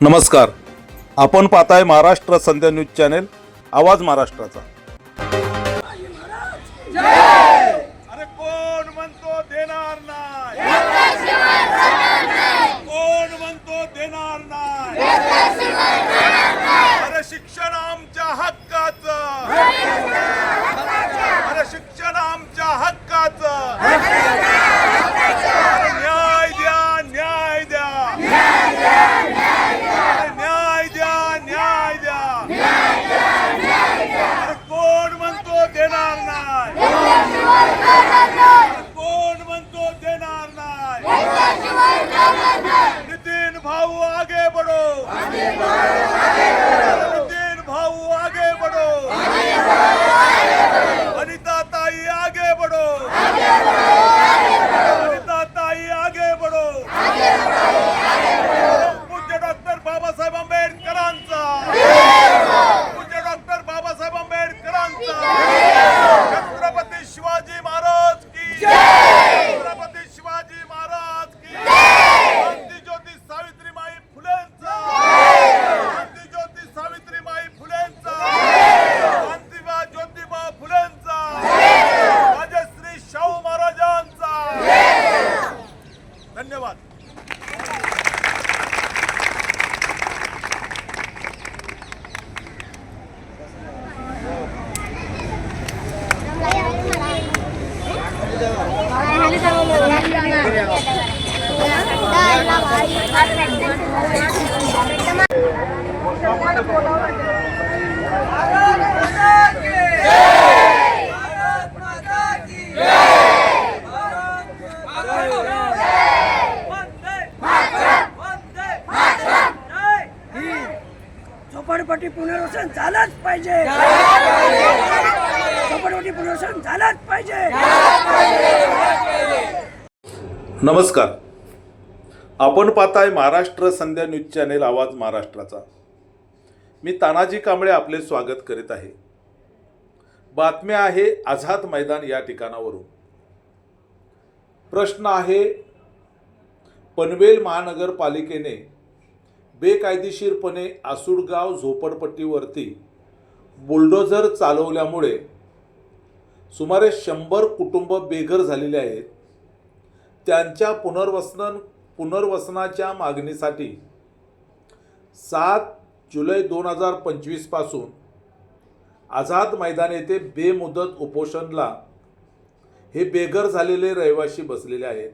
नमस्कार. आपण पाहताय महाराष्ट्र संध्या न्यूज चॅनेल आवाज महाराष्ट्राचा. अरे कोण म्हणतो देणार नाही? कोण म्हणतो देणार नाही? अरे शिक्षण आमच्या हक्काचं अरे शिक्षण आमच्या हक्काचं अरे न्याय द्या न्याय द्या अरे न्याय द्या न्याय द्या अरे कोण म्हणतो देणार नाही कोण म्हणतो देणार नाही नितीन भाऊ आगे बढ़ो नितीन झोपडपट्टी पुनर्वसन झालंच पाहिजे. झोपडपट्टी पुनर्वसन झालंच पाहिजे. नमस्कार. आपण पाहताय महाराष्ट्र संध्या न्यूज चॅनेल आवाज महाराष्ट्राचा. मी तानाजी कांबळे आपले स्वागत करीत आहे. बातम्या आहे आझाद मैदान या ठिकाणावरून. प्रश्न आहे पनवेल महानगरपालिकेने बेकायदेशीरपणे आसुडगाव झोपडपट्टीवरती बुलडोझर चालवल्यामुळे सुमारे शंभर कुटुंब बेघर झालेले आहेत. त्यांच्या पुनर्वसन पुनर्वसनाच्या मागणीसाठी सात जुलै दोन हजार पंचवीसपासून आझाद मैदान येथे बेमुदत उपोषणला हे बेघर झालेले रहिवासी बसलेले आहेत.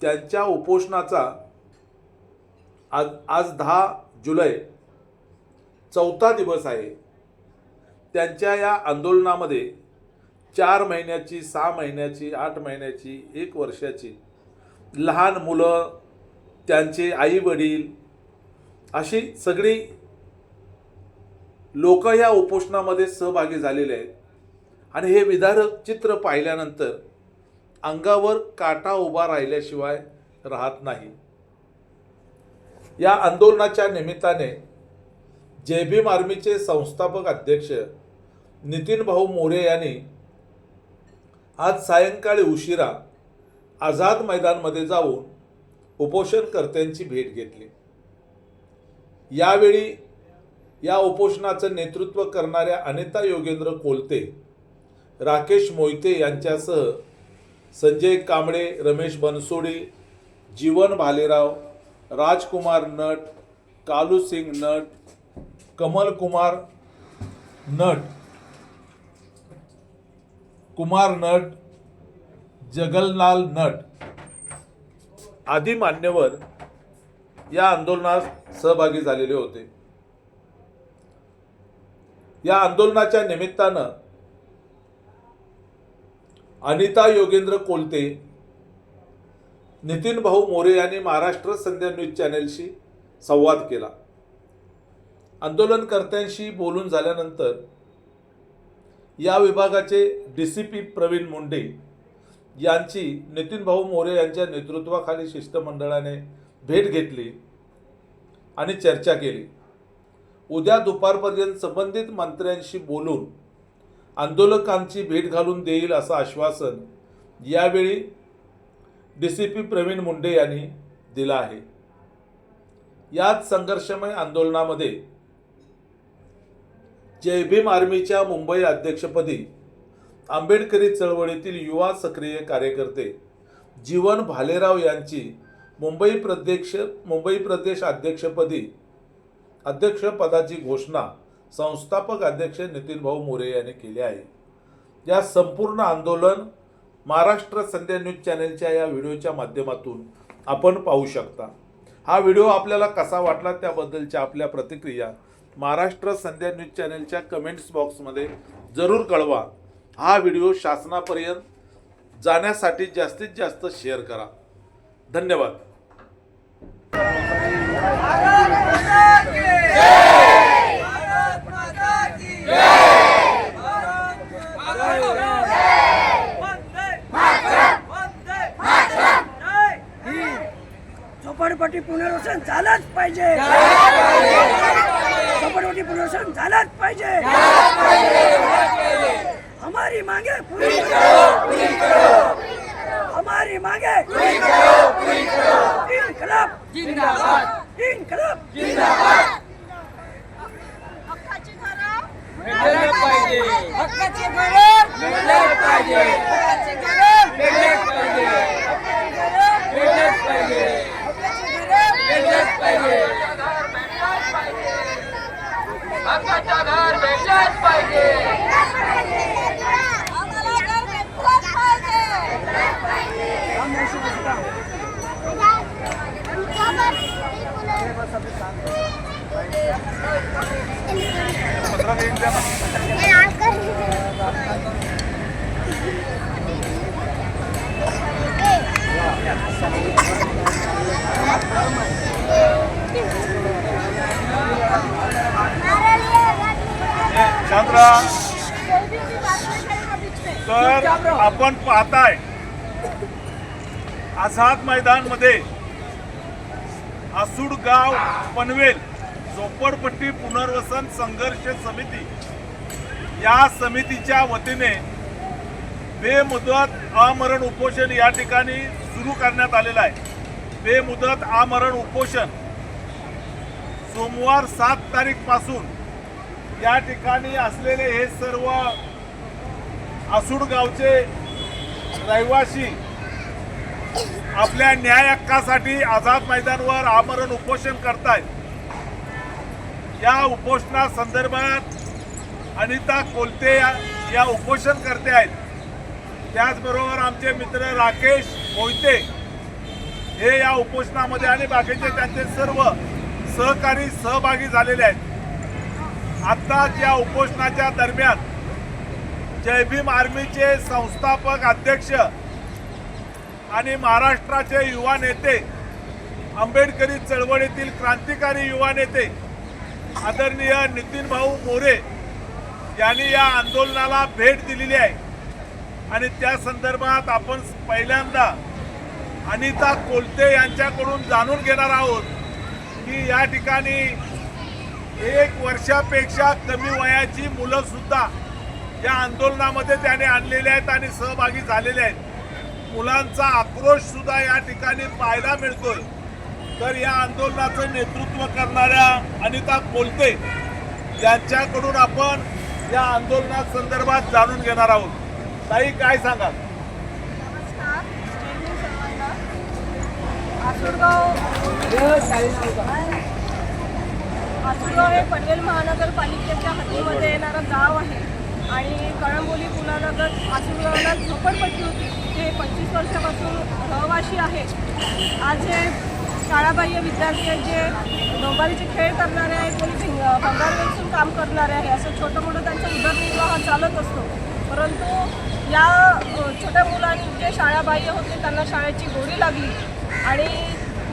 त्यांच्या उपोषणाचा आज आज दहा जुलै चौथा दिवस आहे. त्यांच्या या आंदोलनामध्ये चार महिन्याची सहा महिन्याची आठ महिन्याची एक वर्षाची. लहान मुलं त्यांचे आईवडील अशी सगळी लोक या उपोषणामध्ये सहभागी झालेले आहेत. आणि हे विदारक चित्र पाहिल्यानंतर अंगावर काटा उभा राहिल्याशिवाय राहत नाही. या आंदोलनाच्या निमित्ताने जे भीम आर्मीचे संस्थापक अध्यक्ष नितीन भाऊ मोरे यांनी आज सायंकाळी उशिरा आझाद मैदानमध्ये जाऊन उपोषणकर्त्यांची भेट घेतली. यावेळी या उपोषणाचं नेतृत्व करणाऱ्या अनिता योगेंद्र कोलते राकेश मोहिते यांच्यासह संजय कांबळे रमेश बनसोडे जीवन भालेराव राजकुमार नट कालू सिंग नट कमल कुमार नट कुमार नट जगललाल नट. आदी मान्यवर या आंदोलनात सहभागी झालेले होते. या आंदोलनाच्या निमित्तानं अनिता योगेंद्र कोलते नितीन भाऊ मोरे यांनी महाराष्ट्र संध्या न्यूज चॅनेलशी संवाद केला. आंदोलनकर्त्यांशी बोलून झाल्यानंतर या विभागाचे D C P Praveen Munde यांची नितीनभाऊ मोरे यांच्या नेतृत्वाखाली शिष्टमंडळाने भेट घेतली आणि चर्चा केली. उद्या दुपारपर्यंत संबंधित मंत्र्यांशी बोलून आंदोलकांची भेट घालून देईल असं आश्वासन यावेळी D C P Praveen Munde यांनी दिलं आहे. याच संघर्षमय आंदोलनामध्ये जय भीम आर्मीच्या मुंबई अध्यक्षपदी आंबेडकरी चळवळीतील युवा सक्रिय कार्यकर्ते जीवन भालेराव यांची मुंबई प्रदेश मुंबई प्रदेश अध्यक्षपदी अध्यक्षपदाची घोषणा संस्थापक अध्यक्ष नितीन भाऊ मोरे यांनी केली आहे. या संपूर्ण आंदोलन महाराष्ट्र संध्या न्यूज चॅनलच्या या व्हिडिओच्या माध्यमातून आपण पाहू शकता. हा व्हिडिओ आपल्याला कसा वाटला त्याबद्दलच्या आपल्या प्रतिक्रिया महाराष्ट्र संध्या न्यूज चॅनलच्या कमेंट्स बॉक्समध्ये जरूर कळवा. हा व्हिडिओ शासनापर्यंत जाण्यासाठी जास्तीत जास्त शेअर करा. धन्यवाद. झोपडपट्टी पुनर्वसन झालंच पाहिजे. झोपडपट्टी पुनर्वसन झालंच पाहिजे. हमारी मांगे पूरी करो. हमारी मांगे इनकलाब. जिंदाबाद. इनकलाब. हक्काची घरं. मिळाले पाहिजे. हक्काची घरं. मिळाले पाहिजे हक्काची घरं मिळालेच पाहिजे मिळालेच पाहिजे हक्काची घरं मिळालेच पाहिजे हक्काचं घर भेटलंच पाहिजे आम्हाला घर भेटलंच पाहिजे शांतरा तर आपण पाहताय आझाद मैदानमध्ये आसूड गाव पनवेल झोपडपट्टी पुनर्वसन संघर्ष समिती या समितीच्या वतीने बेमुदत आमरण उपोषण या ठिकाणी सुरू करण्यात आलेलं आहे. बेमुदत आमरण उपोषण सोमवार सात तारीखपासून या ठिकाणी असलेले हे सर्व आसूड गावचे रहिवासी आपल्या न्याय हक्कासाठी आझाद मैदानवर आमरण उपोषण करतायत. या उपोषणा संदर्भात अनिता कोलते या, या उपोषण करते आहेत. त्याचबरोबर आमचे मित्र राकेश मोहिते हे या उपोषणामध्ये आणि बाकीचे त्यांचे सर्व सहकारी सहभागी झालेले आहेत. आत्ताच या उपोषणाच्या दरम्यान जय भीम आर्मीचे संस्थापक अध्यक्ष आणि महाराष्ट्राचे युवा नेते आंबेडकरी चळवळीतील क्रांतिकारी युवा नेते आदरणीय नितीन भाऊ मोरे यांनी या आंदोलनाला भेट दिलेली आहे. आणि त्या संदर्भात आपण पहिल्यांदा अनिता कोलते यांच्याकडून जाणून घेणार आहोत की या ठिकाणी एक वर्षापेक्षा कमी वयाची मुलंसुद्धा या आंदोलनामध्ये त्याने आणलेले आहेत आणि सहभागी झालेले आहेत. मुलांचा आक्रोशसुद्धा या ठिकाणी पाहायला मिळतोय. तर या आंदोलनाचं नेतृत्व करणाऱ्या अनिता कोलते यांच्याकडून आपण या आंदोलना संदर्भात जाणून घेणार आहोत. ताई काय सांगाल? आसुरगाव हे पनवेल महानगरपालिकेच्या हद्दीमध्ये येणारं गाव आहे. आणि कळंबोली पुनानगर आसुरगावला झोपडपट्टी होती. ते पंचवीस वर्षापासून रहिवाशी आहे. आज हे शाळाबाह्य विद्यार्थी आहेत जे नोबारीचे खेळ करणारे आहेत कोणी भिंग भंगार वेचून काम करणारे आहे असं छोटं मोठं त्यांचा उदरनिर्वाह चालत असतो. परंतु या छोट्या मुलांनी जे शाळाबाह्य होते त्यांना शाळेची गोडी लागली. आणि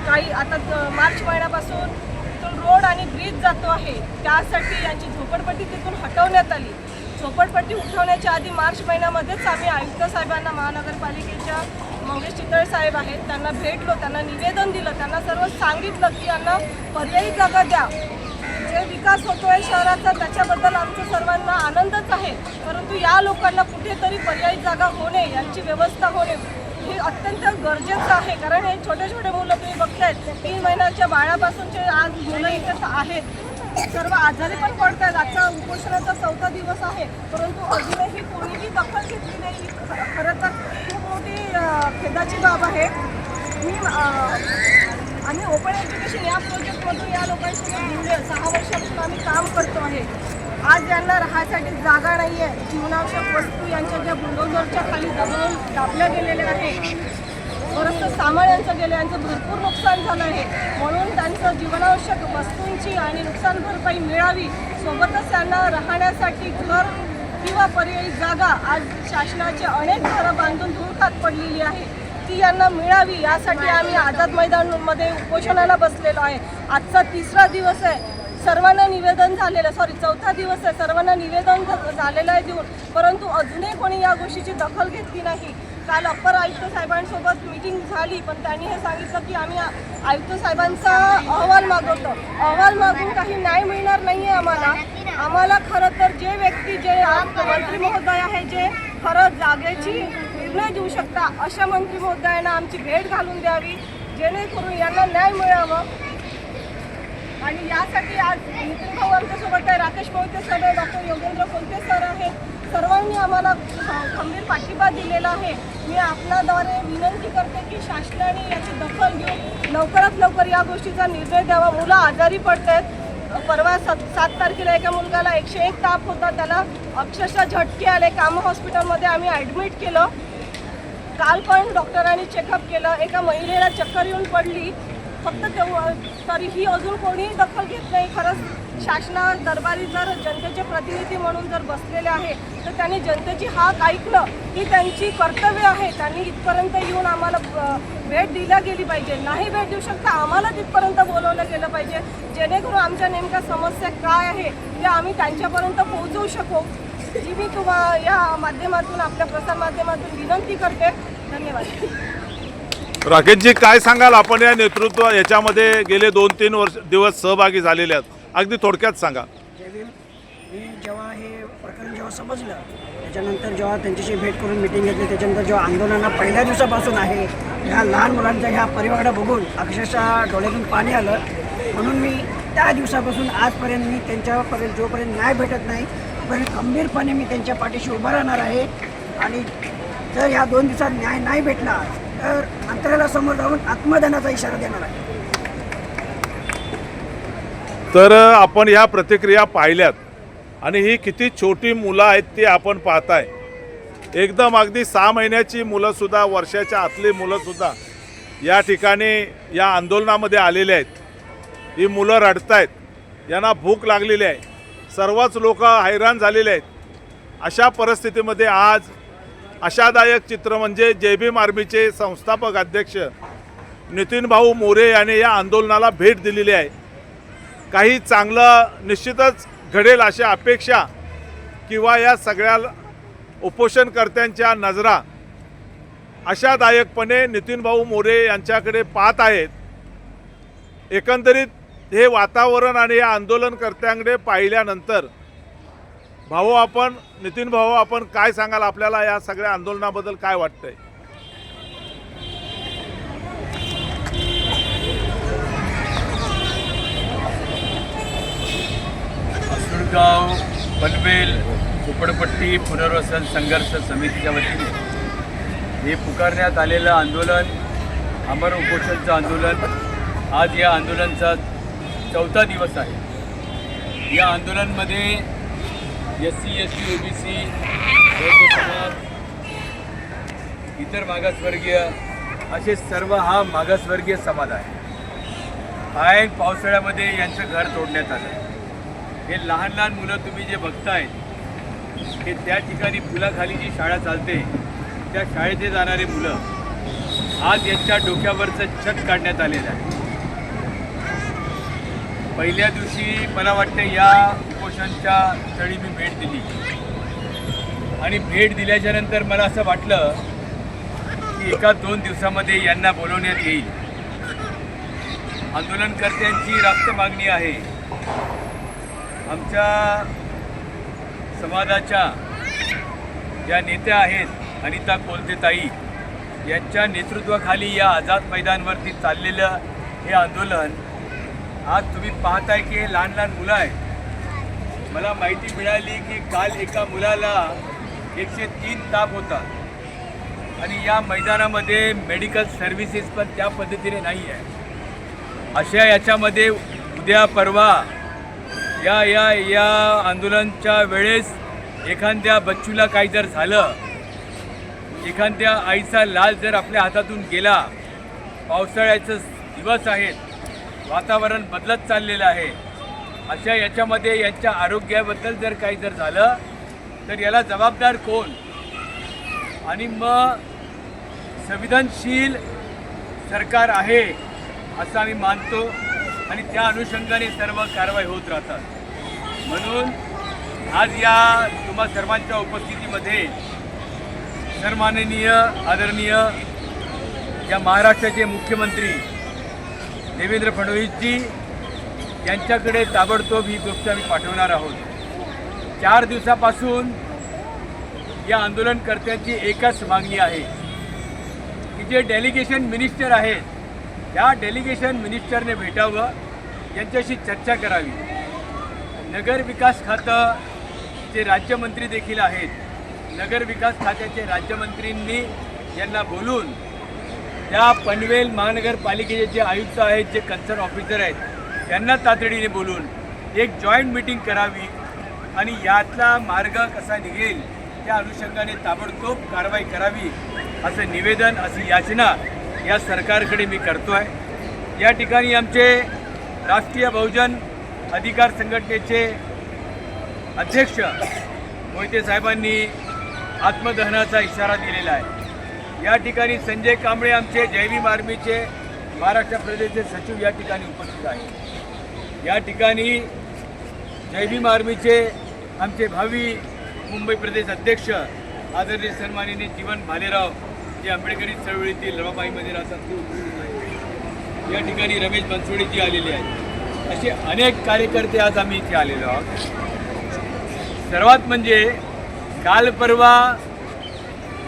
काही आता मार्च महिन्यापासून तिथून रोड आणि ब्रिज जातो आहे. त्यासाठी यांची झोपडपट्टी तिथून हटवण्यात आली. झोपडपट्टी उठवण्याच्या आधी मार्च महिन्यामध्येच आम्ही आयुक्त साहेबांना महानगरपालिकेच्या मंगेश चितळे साहेब आहेत त्यांना भेटलो त्यांना निवेदन दिलं त्यांना सर्व सांगितलं की यांना पर्यायी जागा द्या. जे विकास होतोय शहराचा त्याच्याबद्दल आमचं सर्वांना आनंदच आहे. परंतु या लोकांना कुठेतरी पर्यायी जागा होणे यांची व्यवस्था होणे हे अत्यंत गरजेचं आहे कारण हे छोटे छोटे मुलं तुम्ही बघतायत तीन महिन्याच्या बाळापासूनचे आज मुलं इथे आहेत. सर्व आजारी पण पडत आहेत आजचा उपोषणाचा चौथा दिवस आहे. परंतु अजूनही कोणीही दखल घेतली नाही. खरं तर खेदाची बाब आहे. मी आम्ही ओपन एज्युकेशन या प्रोजेक्टमधून या लोकांशी सहा वर्षापासून आम्ही काम करतो आहे. आज ज्यांना राहण्यासाठी जागा नाही आहे जीवनावश्यक वस्तू यांच्या ज्या बुलडोझरच्या खाली दबून दाबल्या गेलेल्या आहे बरंचसं सामान यांचं गेलं यांचं भरपूर नुकसान झालं आहे. म्हणून त्यांचं जीवनावश्यक वस्तूंची आणि नुकसान भरपाई मिळावी सोबतच त्यांना राहण्यासाठी घर किंवा पर्यायी जागा आज शासनाचे अनेक घरं बांधून धुळखात पडलेली आहे. ती यांना मिळावी यासाठी आम्ही आझाद मैदानमध्ये उपोषणाला बसलेलो आहे. आजचा तिसरा दिवस आहे. सर्वांना निवेदन झालेलं सॉरी चौथा दिवस आहे. सर्वांना निवेदन झालेलं आहे देऊन. परंतु अजूनही कोणी या गोष्टीची दखल घेतली नाही. काल अप्पर आयुक्त साहेबांसोबत मीटिंग झाली पण त्यांनी हे सांगितलं की आम्ही आयुक्त साहेबांचा अहवाल मागवतो. अहवाल मागून काही न्याय मिळणार नाही आहे आम्हाला. आम्हाला खरं तर जे व्यक्ती जे आज मंत्री महोदय आहे जे खरं जागेची निर्णय देऊ शकता अशा मंत्री महोदयांना आमची भेट घालून द्यावी जेणेकरून यांना न्याय मिळावं. आणि यासाठी आज नितीन भाऊ आमच्यासोबत आहे. राकेश मोहिते सर आहे डॉक्टर योगेंद्र कोणते सर आहेत. सर्वांनी आम्हाला खंबीर पाठिंबा दिलेला आहे. मी आपल्याद्वारे विनंती करते की शासनाने याची दखल घेऊन लवकरात लवकर या गोष्टीचा निर्णय द्यावा. मुलं आजारी पडत आहेत परवा सात सात तारखेला एका मुलगाला एकशे एक ताप होता. त्याला अक्षरशः झटके आले. कामा हॉस्पिटलमध्ये आम्ही ॲडमिट केलं. काल पण डॉक्टरांनी चेकअप केलं. एका महिलेला चक्कर येऊन पडली. फक्त तेव्हा तरीही अजून कोणीही दखल घेत नाही. खरंच शासना दरबारी जर जनतेचे प्रतिनिधी म्हणून जर बसलेले आहे तर त्यांनी जनतेची हाक ऐकणं ही त्यांची कर्तव्य आहे. त्यांनी इथपर्यंत येऊन आम्हाला भेट दिल्या गेली पाहिजे. नाही भेट देऊ शकता आम्हाला तिथपर्यंत बोलवलं गेलं पाहिजे. जेणेकरून आमच्या नेमक्या समस्या काय आहे त्या आम्ही त्यांच्यापर्यंत पोहोचवू शकू. जी मी तुम्हा या माध्यमातून आपल्या प्रसारमाध्यमातून विनंती करते. धन्यवाद. राकेशजी काय सांगाल? आपण या नेतृत्व याच्यामध्ये गेले दोन तीन वर्ष दिवस सहभागी झालेले आहेत. अगदी थोडक्यात सांगा. मी जेव्हा हे प्रकरण जेव्हा समजलं त्याच्यानंतर जेव्हा त्यांच्याशी भेट करून मिटिंग घेतली त्याच्यानंतर जेव्हा आंदोलना पहिल्या दिवसापासून आहे ह्या लहान मुलांचा ह्या परिवार बघून अक्षरशः डोळ्यातून पाणी आलं. म्हणून मी त्या दिवसापासून आजपर्यंत मी त्यांच्यापर्यंत जोपर्यंत न्याय भेटत नाही तोपर्यंत खंबीरपणे मी त्यांच्या पाठीशी उभा राहणार आहे. आणि जर ह्या दोन दिवसात न्याय नाही भेटला तर अंतराला समोर जाऊन आत्मदानाचा इशारा देणार आहे. तर आपण ह्या प्रतिक्रिया पाहिल्यात. आणि ही किती छोटी मुलं आहेत ती आपण पाहताय. एकदम अगदी सहा महिन्याची मुलंसुद्धा वर्षाच्या आतली मुलंसुद्धा या ठिकाणी या आंदोलनामध्ये आलेले आहेत. ही मुलं रडतायत. यांना भूक लागलेली आहे. सर्वच लोक हैराण झालेले आहेत. अशा परिस्थितीमध्ये आज आशादायक चित्र म्हणजे जे भीम आर्मीचे संस्थापक अध्यक्ष नितीन भाऊ मोरे यांनी या आंदोलनाला भेट दिलेली आहे. काही चांगलं निश्चितच घडेल अशा अपेक्षा किंवा या सगळ्या उपोषणकर्त्यांच्या नजरा आशादायकपणे नितीनभाऊ मोरे यांच्याकडे पाहत आहेत. एकंदरीत हे वातावरण आणि या आंदोलनकर्त्यांकडे पाहिल्यानंतर भाऊ आपण नितीन भाऊ आपण काय सांगाल? आपल्याला या सगळ्या आंदोलनाबद्दल काय वाटतंय? गाव पनवेल झोपडपट्टी पुनर्वसन संघर्ष समितीच्या वतीने. हे पुकारण्यात आलेलं आंदोलन अमर उपोषणचं आंदोलन आज या आंदोलनाचा चौथा दिवस आहे. या आंदोलनमध्ये S C S T O B C बौद्ध समाज इतर मागासवर्गीय असे सर्व हा मागासवर्गीय समाज आहे. ऐन पावसाळ्यामध्ये यांचं घर तोडण्यात आलं. हे लहान लहान मुलं तुम्ही जे बघताय हे त्या ठिकाणी पुलाखाली जी शाळा चालते त्या शाळेत जाणारे मुलं आज यांच्या डोक्यावरचं छत काढण्यात आलेलं आहे. पहिल्या दिवशी मला वाटतं या उपोषणच्या स्थळी मी भेट दिली. आणि भेट दिल्याच्या नंतर मला असं वाटलं की एका दोन दिवसामध्ये यांना बोलवण्यात येईल. आंदोलनकर्त्यांची रास्त मागणी आहे. आमच्या समाजाच्या ज्या नेत्या आहेत अनिता कोलतेताई यांच्या नेतृत्वाखाली या आझाद मैदानवरती चाललेलं हे आंदोलन आज तुम्ही पाहताय की हे लहान लहान मुलं आहेत. मला माहिती मिळाली की काल एका मुलाला एकशे तीन ताप होता. आणि या मैदानामध्ये मेडिकल सर्व्हिसेस पण त्या पद्धतीने नाही आहे अशा याच्यामध्ये उद्या परवा या या या आंदोलनच्या वेळेस एखाद्या बच्चूला काही जर झालं एखाद्या आईचा लाल जर आपल्या हातातून गेला पावसाळ्याचं दिवस आहेत वातावरण बदलत चाललेलं आहे अशा याच्यामध्ये यांच्या आरोग्याबद्दल जर काही जर झालं तर याला जबाबदार कोण? आणि मग संविधानशील सरकार आहे असं आम्ही मानतो. आणि त्या अनुषंगाने सर्व कारवाई होत राहतात. म्हणून आज या तुम्हा सर्वांच्या उपस्थितीमध्ये सन्माननीय आदरणीय या महाराष्ट्राचे मुख्यमंत्री देवेंद्र फडणवीसजी यांच्याकडे ताबडतोब ही गोष्ट आम्ही पाठवणार आहोत. चार दिवसापासून या आंदोलनकर्त्यांची एकच मागणी आहे की जे डेलिगेशन मिनिस्टर आहेत त्या डेलिगेशन मिनिस्टरने भेटावं यांच्याशी चर्चा करावी. नगर विकास खातं जे राज्यमंत्री देखील आहेत. नगर विकास खात्याचे राज्यमंत्रींनी यांना बोलून त्या पनवेल महानगरपालिकेचे जे आयुक्त आहेत जे कन्सर्न ऑफिसर आहेत त्यांना तातडीने बोलून एक जॉईंट मिटिंग करावी आणि यातला मार्ग कसा निघेल त्या अनुषंगाने ताबडतोब कारवाई करावी असं निवेदन अशी याचना या सरकारकडे मी करतो आहे या ठिकाणी आमचे राष्ट्रीय बहुजन अधिकार संघटनेचे अध्यक्ष मोहिते साहेबांनी आत्मदहनाचा इशारा दिलेला आहे. या ठिकाणी संजय कांबळे आमचे जयभीम आर्मीचे महाराष्ट्र प्रदेशचे सचिव या ठिकाणी उपस्थित आहेत. या ठिकाणी जयभीम आर्मीचे आमचे भावी मुंबई प्रदेश अध्यक्ष आदरणीय सन्मानिनी जीवन भालेराव जे आंबेडकरी चळवळीतील रमाबाईमध्ये राहतात या ठिकाणी रमेश बनसोडेजी आलेले आहेत. असे अनेक कार्यकर्ते आज आम्ही इथे आलेलो आहोत. सर्वात म्हणजे काल परवा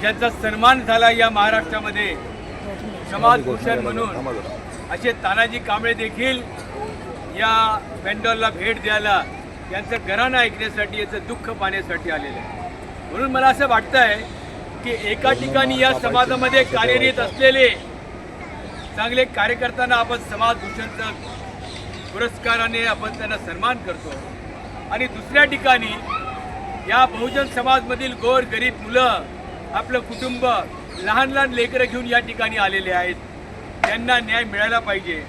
ज्यांचा सन्मान झाला या महाराष्ट्रामध्ये समाजभूषण म्हणून असे तानाजी कांबळे देखील या पेंडॉलला भेट द्यायला यांचं घराणं ऐकण्यासाठी याचं दुःख पाहण्यासाठी आलेलं आहे म्हणून मला असं वाटतं आहे की एका ठिकाणी या समाजामध्ये कार्यरत असलेले चांगले कार्यकर्त्यांना आपण समाज समाजभूषणचं पुरस्काराने आपण त्यांना सन्मान करतो. आणि दुसऱ्या ठिकाणी या बहुजन समाजमधील गोर गरीब मुलं आपलं कुटुंब लहान लहान लेकरं घेऊन या ठिकाणी आलेले आहेत. त्यांना न्याय मिळायला पाहिजे.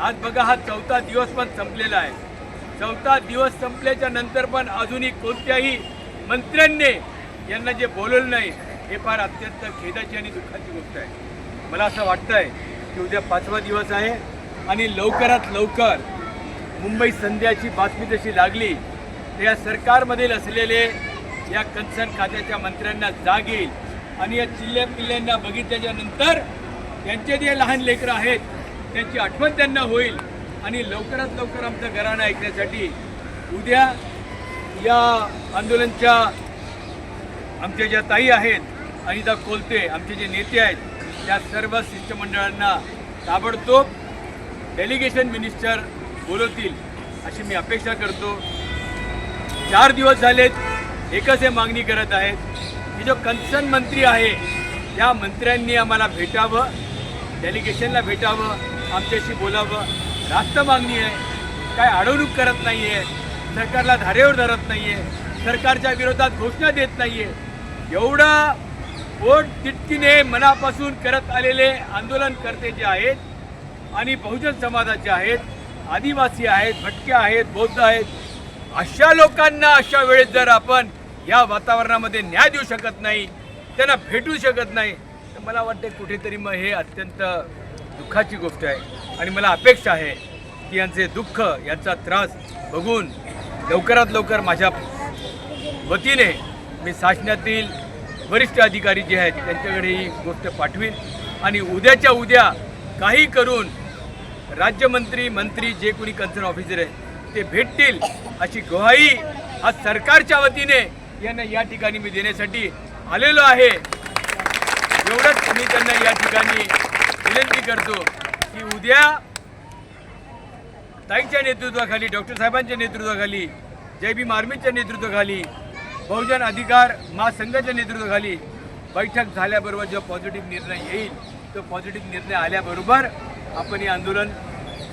आज बघा हा चौथा दिवस पण संपलेला आहे. चौथा दिवस संपल्याच्या नंतर पण अजूनही कोणत्याही मंत्र्यांनी यांना जे बोलवलं नाही हे फार अत्यंत खेदाची आणि दुःखाची गोष्ट आहे. मला असं वाटतं आहे की उद्या पाचवा दिवस आहे आणि लवकरात लवकर मुंबई संध्याची बातमी जशी लागली तर या सरकारमधील असलेले या कन्सर्न खात्याच्या मंत्र्यांना जाग येईल आणि या चिल्ल्या पिल्ल्यांना बघितल्याच्या नंतर त्यांचे जे लहान लेकरं आहेत त्यांची आठवण त्यांना होईल आणि लवकरात लवकर आमचं घराणं ऐकण्यासाठी उद्या या आंदोलनच्या आमच्या ज्या ताई आहेत अनिता कोलते आमचे जे नेते आहेत त्या सर्व शिष्टमंडळांना ताबडतोब डेलिगेशन मिनिस्टर बोलवतील अशी मी अपेक्षा करतो. चार दिवस झालेत एकच हे मागणी करत आहेत. की जो कन्सर्न मंत्री आहे त्या मंत्र्यांनी आम्हाला भेटावं डेलिगेशनला भेटावं आमच्याशी बोलावं. जास्त मागणी आहे. काय अडवणूक करत नाही आहे सरकारला धारेवर धरत नाही आहे सरकारच्या विरोधात घोषणा देत नाही आहे एवढं पोट तिटकीने मनापासून करत आलेले आंदोलनकर्ते जे आहेत आणि बहुजन समाजाचे आहेत आदिवासी आहेत भटके आहेत बौद्ध आहेत अशा लोकांना अशा वेळेस जर आपण या वातावरणामध्ये न्याय देऊ शकत नाही त्यांना भेटू शकत नाही तर मला वाटते कुठेतरी मग हे अत्यंत दुःखाची गोष्ट आहे. आणि मला अपेक्षा आहे की यांचे दुःख यांचा त्रास बघून लवकरात लवकर माझ्या वतीने मी शासनातील वरिष्ठ अधिकारी जे आहेत त्यांच्याकडे ही गोष्ट पाठवीन. आणि उद्याच्या उद्या काही करून राज्यमंत्री मंत्री जे कोणी कन्सर्न ऑफिसर आहे ते भेटतील अशी ग्वाही आज सरकारच्या वतीने यांना या ठिकाणी मी देण्यासाठी आलेलो आहे. एवढंच मी त्यांना या ठिकाणी विनंती करतो की उद्या ताईंच्या नेतृत्वाखाली डॉक्टर साहेबांच्या नेतृत्वाखाली जय भीम आर्मीच्या नेतृत्वाखाली बहुजन अधिकार महासंघाच्या नेतृत्वाखाली बैठक झाल्याबरोबर जो पॉझिटिव्ह निर्णय येईल तो पॉझिटिव्ह निर्णय आल्याबरोबर आपण हे आंदोलन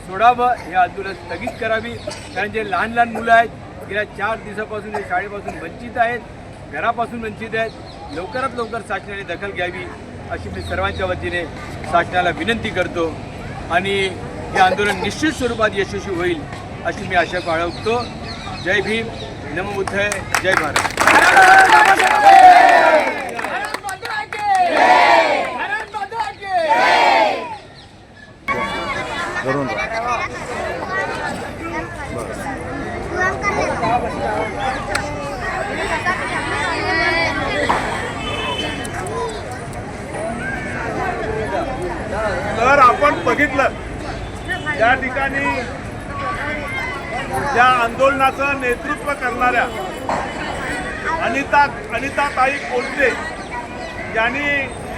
सोडावं हे आंदोलन स्थगित करावी. कारण जे लहान लहान मुलं आहेत गेल्या चार दिवसापासून हे शाळेपासून वंचित आहेत घरापासून वंचित आहेत लवकरात लवकर शासनाने दखल घ्यावी अशी मी सर्वांच्या वतीने शासनाला विनंती करतो. आणि हे आंदोलन निश्चित स्वरूपात यशस्वी होईल अशी मी आशा बाळगतो. जय भीम. नमो जय भारत। तर आपण बघितलं त्या ठिकाणी त्या आंदोलनाचं नेतृत्व करणाऱ्या अनिता अनिताताई कोलते यांनी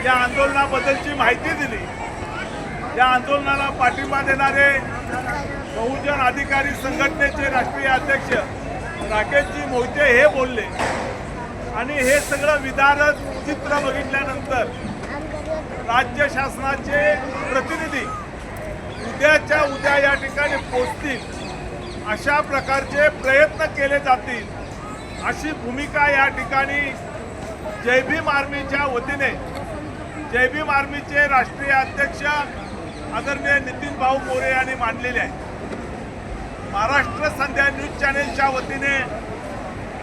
या आंदोलनाबद्दलची माहिती दिली. या आंदोलनाला पाठिंबा देणारे बहुजन अधिकारी संघटनेचे राष्ट्रीय अध्यक्ष राकेशजी मोहिते हे बोलले. आणि हे सगळं विदारक चित्र बघितल्यानंतर राज्य शासनाचे प्रतिनिधी उद्याच्या उद्या या ठिकाणी पोचतील अशा प्रकारचे प्रयत्न केले जातील अशी भूमिका या ठिकाणी जय भीम आर्मीच्या वतीने जय भीम आर्मीचे राष्ट्रीय अध्यक्ष आदरणीय नितीन भाऊ मोरे यांनी मांडलेले आहे. महाराष्ट्र संध्या न्यूज चॅनेलच्या वतीने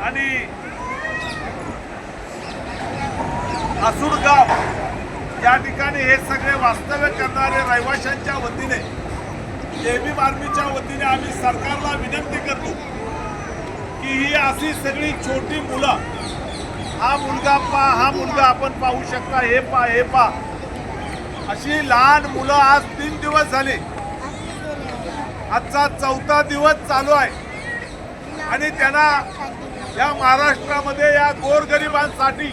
आणि आसूरगाव या ठिकाणी हे सगळे वास्तव्य करणारे रहिवाशांच्या वतीने जेबीम आर्मीच्या वतीने आम्ही सरकारला विनंती करतो की ही अशी सगळी छोटी मुलं हा मुलगा पा हा मुलगा आपण पाहू शकता हे पा हे पा. अशी लहान मुलं आज तीन दिवस झाले. आजचा चौथा दिवस चालू आहे. आणि त्यांना या महाराष्ट्रामध्ये या गोरगरिबांसाठी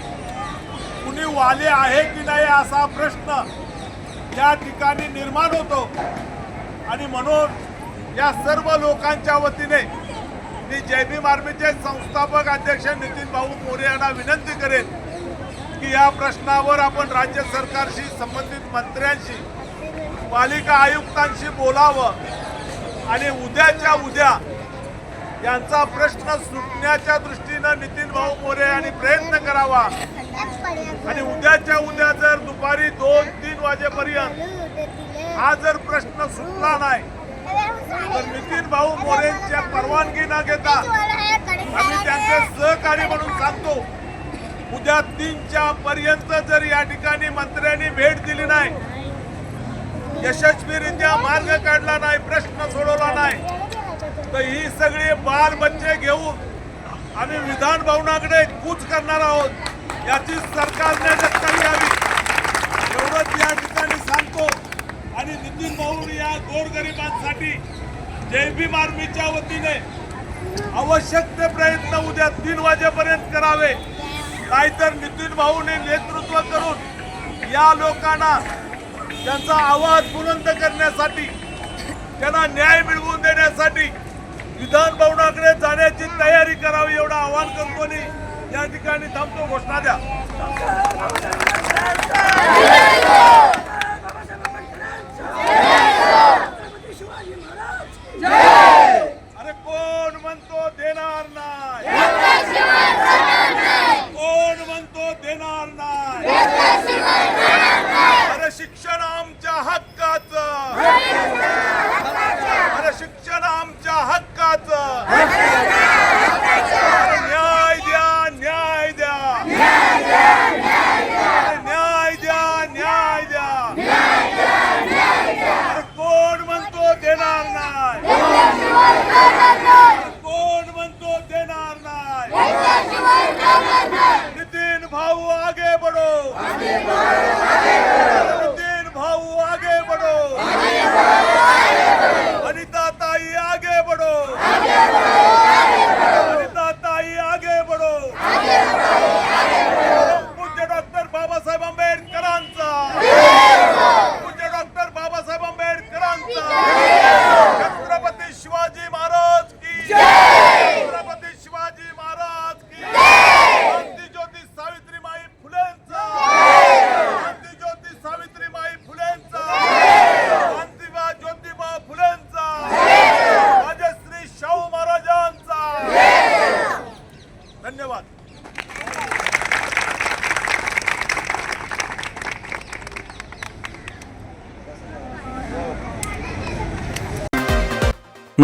कुणी वाले आहे की नाही असा प्रश्न या ठिकाणी निर्माण होतो. आणि म्हणून या सर्व लोकांच्या वतीने मी जय भीम आर्मीचे संस्थापक अध्यक्ष नितीन भाऊ मोरे यांना विनंती करेन की या प्रश्नावर आपण राज्य सरकारशी संबंधित मंत्र्यांशी पालिका आयुक्तांशी बोलावं आणि उद्याच्या उद्या यांचा प्रश्न सुटण्याच्या दृष्टीनं नितीन भाऊ मोरे यांनी प्रयत्न करावा. आणि उद्याच्या उद्या जर दुपारी दोन तीन वाजेपर्यंत हा जर प्रश्न सुटला नाही तर नितीन भाऊ मोरेंच्या परवानगी न घेता आम्ही त्यांचे सहकारी म्हणून सांगतो उद्या तीनच्या पर्यंत जर या ठिकाणी मंत्र्यांनी भेट दिली नाही यशस्वीरित्या मार्ग काढला नाही प्रश्न सोडवला नाही तर ही सगळी बाल बच्चे घेऊन आम्ही विधान भवनाकडे कूच करणार आहोत याची सरकारने दखल घ्यावी एवढंच या ठिकाणी सांगतो. आणि नितीन भाऊ या गोरगरिबांसाठी जय भीम आर्मीच्या वतीने आवश्यक ते प्रयत्न उद्या तीन वाजेपर्यंत करावे. नाहीतर नितीन भाऊने नेतृत्व करून या लोकांना त्यांचा आवाज बुलंद करण्यासाठी त्यांना न्याय मिळवून देण्यासाठी विधान भवनाकडे जाण्याची तयारी करावी एवढं आव्हान करतो आणि या ठिकाणी थांबतो. घोषणा द्या.